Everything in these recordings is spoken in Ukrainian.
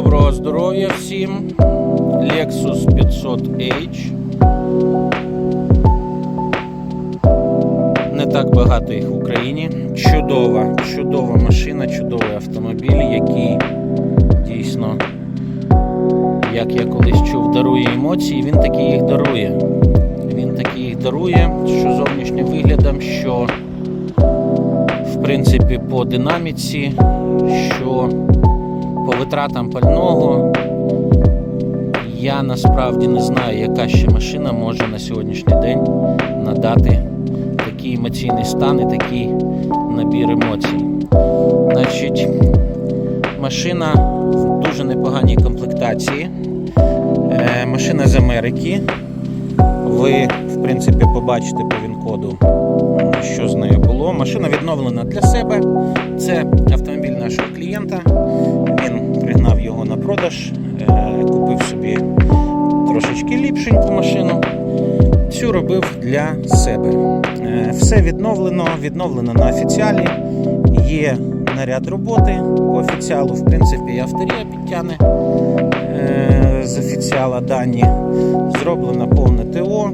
Доброго здоров'я всім. Lexus 500H. Не так багато їх в Україні. Чудова, чудова машина, чудовий автомобіль, який дійсно, як я колись чув, дарує емоції. Він таки їх дарує. Він таки їх дарує, що зовнішнім виглядом, що в принципі по динаміці, що витратам пального. Я насправді не знаю, яка ще машина може на сьогоднішній день надати такий емоційний стан і такий набір емоцій. Значить, машина в дуже непоганій комплектації. Е, машина з Америки. Ви, в принципі, побачите по він-коду, що з нею було. Машина відновлена для себе. Це автомобіль нашого клієнта. Продаж, е, купив собі трошечки ліпшеньку машину. Цю робив для себе. Е, Все відновлено, відновлено на офіціалі. Є наряд роботи по офіціалу. В принципі, і авторія підтягне е, з офіціала дані. Зроблено повне ТО,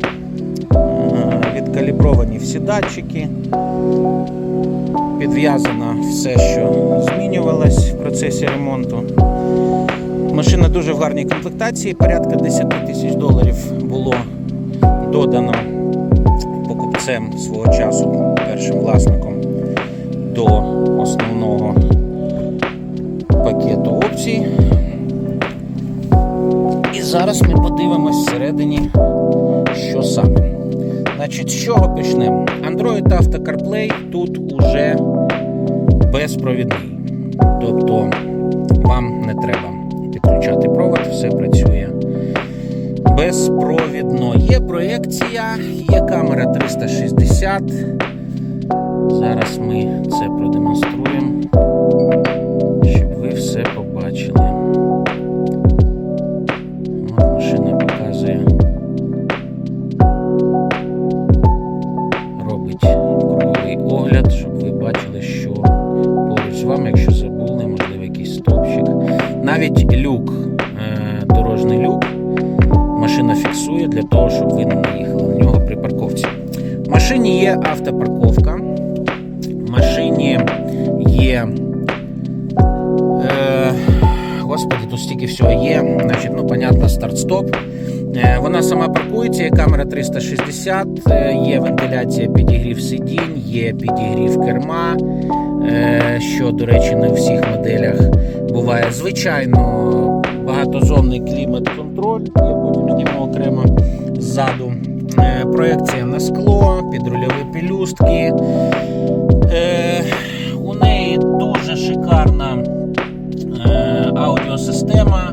відкалібровані всі датчики. Підв'язано все, що змінювалось в процесі ремонту. Машина дуже в гарній комплектації, порядка 10 тисяч доларів було додано покупцем свого часу, першим власником до основного пакету опцій. І зараз ми подивимось всередині, що саме. Значить, з чого почнемо? Android Auto CarPlay тут уже безпровідний. Тобто вам не треба підключати провод, все працює безпровідно. Є проекція, є камера 360. Зараз ми це продемонструємо, щоб ви все побачили. Машина є автопарковка, в машині є. Е, господи, тут стільки всього є. Значить, ну, понятно, старт-стоп. Е, Вона сама паркується, є камера 360, е, є вентиляція підігрів сидінь, є підігрів керма, е, що, до речі, не у всіх моделях буває. Звичайно, багатозонний клімат-контроль, я потім зніму окремо ззаду. Е, Проекція на скло, підрульові пелюстки. Е, У неї дуже шикарна е, аудіосистема.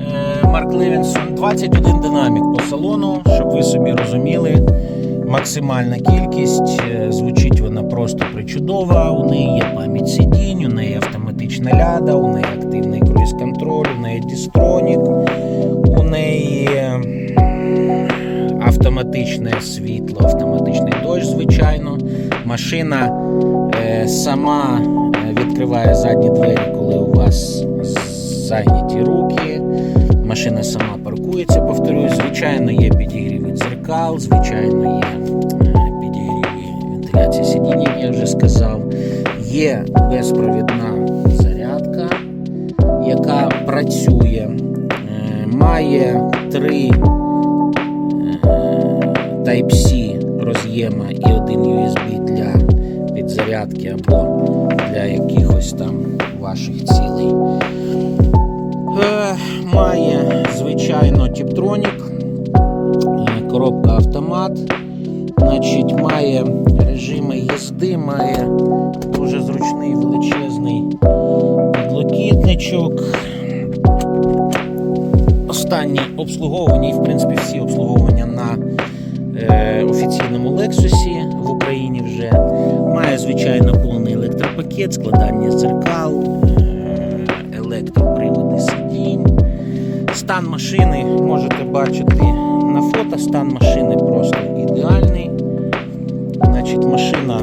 Е, Левінсон 21 динамік по салону, щоб ви собі розуміли. Максимальна кількість, Е, звучить вона просто причудова. У неї є пам'ять сидінь, у неї автоматична ляда, у неї активний круїз-контроль, у неї дістронік, у неї автоматичне світло, автоматичний дощ, звичайно. Машина е, сама е, відкриває задні двері, коли у вас зайняті руки. Машина сама паркується, повторюсь. Звичайно, є підігріви дзеркал, звичайно, є е, підігріви вентиляції сидінь, як я вже сказав. Є безпровідна зарядка, яка працює, Е, має три Type-C роз'єма і один USB для підзарядки або для якихось там ваших цілей. Е, Має, звичайно, Tiptronic, е, коробка автомат. Значить, має режими їзди, має дуже зручний величезний підлокітничок. Останнє обслуговування, і в принципі всі обслуговування на офіційному Lexus в Україні вже. Має, звичайно, повний електропакет, складання дзеркал, е, електроприводи сидінь. Стан машини можете бачити на фото. Стан машини просто ідеальний. Значить, машина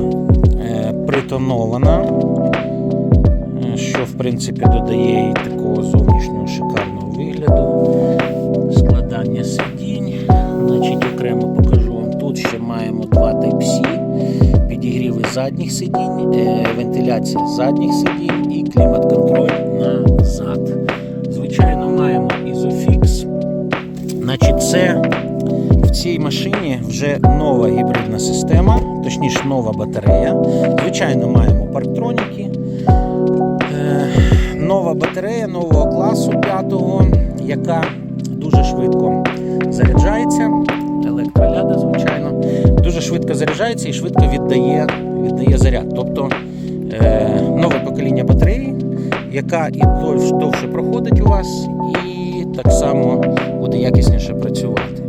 е, притонована, е, що в принципі. додає і такого зовнішнього шикарного вигляду. Складання сидінь. Задніх сидінь, е, вентиляція задніх сидінь і клімат-контроль назад. Звичайно, маємо Isofix. Значить, це в цій машині вже нова гібридна система, точніше нова батарея. Звичайно, маємо парктроніки. Е, нова батарея нового класу 5, яка дуже швидко заряджається. Електроляда, звичайно, дуже швидко заряджається і швидко віддає, віддає заряд. Тобто е, нове покоління батареї, яка і довше, проходить у вас, і так само буде якісніше працювати.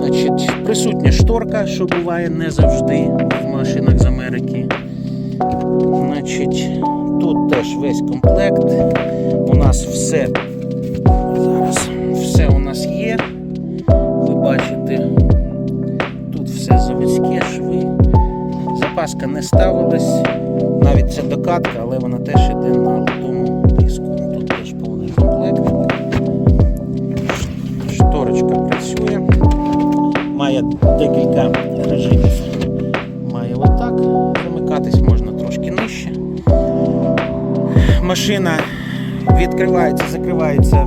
Значить, присутня шторка, що буває не завжди в машинах з Америки. Значить, тут теж весь комплект. У нас все Запаска не ставилась. Навіть це докатка, але вона теж йде на тому диску. Тут теж повний комплект. Шторочка працює. Має декілька режимів. Має отак замикатись, можна трошки нижче. Машина відкривається, закривається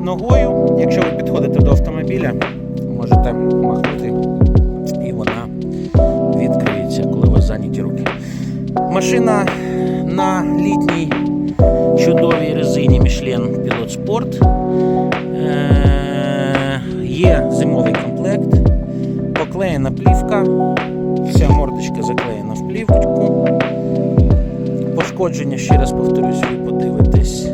ногою. Якщо ви підходите до автомобіля, можете махнути Машина на літній чудовій резині Michelin Pilot Sport. Є зимовий комплект, поклеєна плівка, вся мордочка заклеєна в плівочку. Пошкодження, ще раз повторюсь, ви подивитесь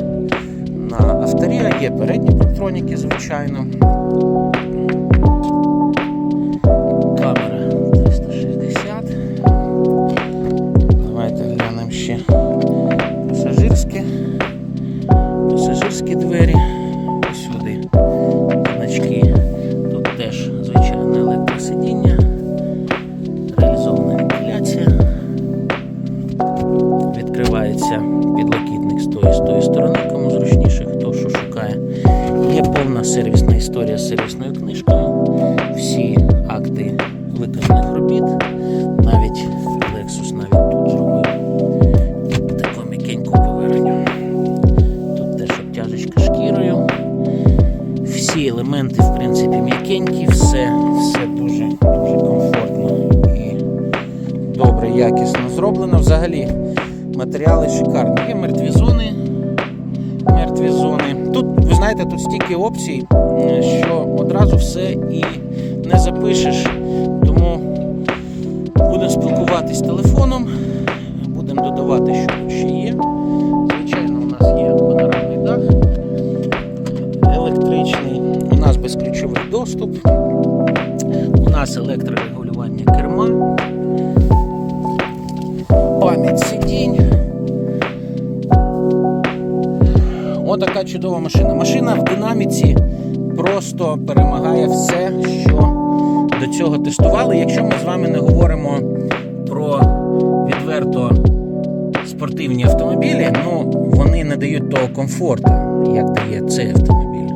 на авторія. Є передні парктроніки, звичайно. Пасажирські двері. Сюди значки. Тут теж звичайне електросидіння. Реалізована вентиляція. Відкривається підлокітник з тої з тої сторони, кому зручніше, хто що шукає. Є повна сервісна історія з сервісною книжкою. Всі акти виконаних робіт. Навіть Lexus навіть Всі елементи, в принципі, м'якенькі, все, все дуже, дуже комфортно і добре, якісно зроблено. Взагалі матеріали шикарні. Є мертві зони. Мертві зони. Тут, ви знаєте, тут стільки опцій, що одразу все і не запишеш. Тому будемо спілкуватись телефоном, будемо додавати, що тут ще є. Доступ, у нас електрорегулювання керма, пам'ять сидінь. Отака чудова машина. Машина в динаміці просто перемагає все, що до цього тестували. Якщо ми з вами не говоримо про відверто спортивні автомобілі, ну вони не дають того комфорту, як дає цей автомобіль.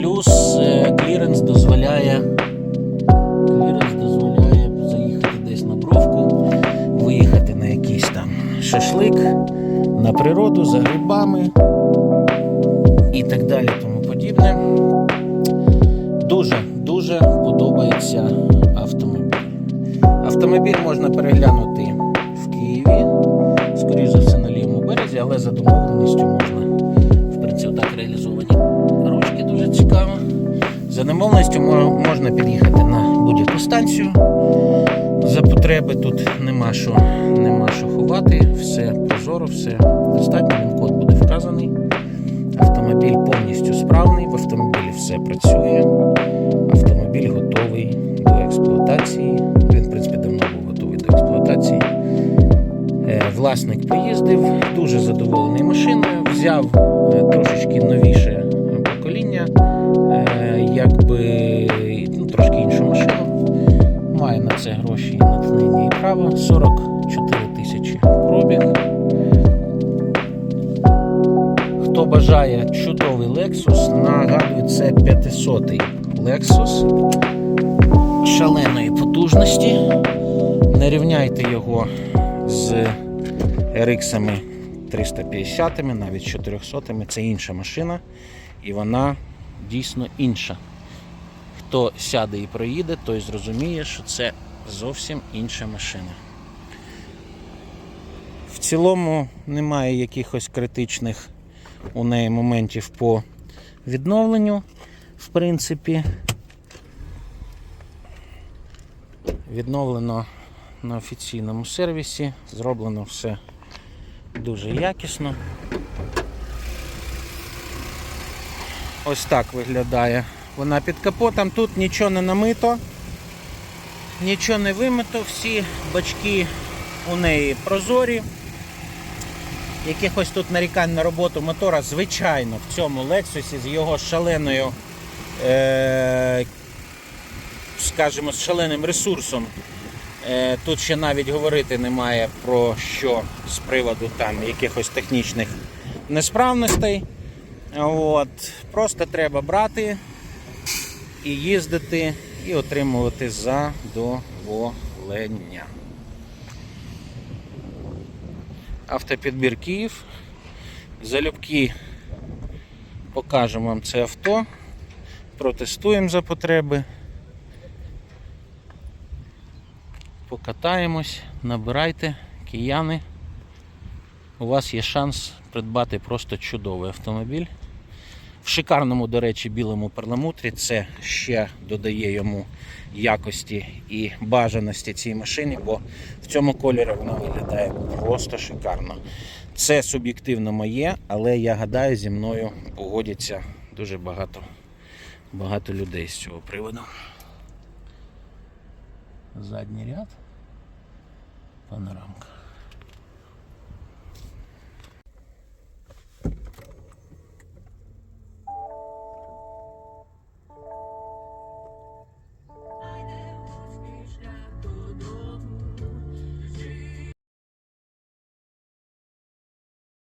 Плюс е, кліренс дозволяє кліренс дозволяє заїхати десь на бровку, виїхати на якийсь там шашлик, на природу за грибами і так далі, тому подібне. Дуже дуже подобається автомобіль. Автомобіль можна переглянути в Києві, скоріше за все на лівому березі, але за домовленістю можна. В принципі, так реалізовані цікаво. За домовленістю мо- можна під'їхати на будь-яку станцію. За потреби тут нема що, нема що ховати, все прозоро, все достатньо. Він код буде вказаний. Автомобіль повністю справний, в автомобілі все працює. Автомобіль готовий до експлуатації. Він, в принципі, давно був готовий до експлуатації. Е, Власник поїздив, дуже задоволений машиною. Взяв е, трошечки новіше натхнення 44 тисячі пробіг. Хто бажає чудовий Lexus, нагадую, це 500 Lexus шаленої потужності. Не рівняйте його з RX 350, навіть 400, це інша машина, і вона дійсно інша. Хто сяде і проїде, той зрозуміє, що це зовсім інша машина. В цілому немає якихось критичних у неї моментів по відновленню, в принципі. Відновлено на офіційному сервісі, зроблено все дуже якісно. Ось так виглядає вона під капотом. Тут нічого не намито, нічого не вимито, всі бачки у неї прозорі. Якихось тут нарікань на роботу мотора, звичайно, в цьому Lexus з його шаленою, е- скажімо, з шаленим ресурсом. Е, Тут ще навіть говорити немає про що з приводу там якихось технічних несправностей. От. Просто треба брати і їздити, і отримувати задоволення. Автопідбір Київ. Залюбки покажемо вам це авто, протестуємо за потреби. покатаємось, набирайте, кияни. У вас є шанс придбати просто чудовий автомобіль. В шикарному, до речі, білому перламутрі це ще додає йому якості і бажаності цій машині, бо в цьому кольорі вона виглядає просто шикарно. Це суб'єктивно моє, але я гадаю, зі мною погодяться дуже багато, багато людей з цього приводу. Задній ряд, панорамка.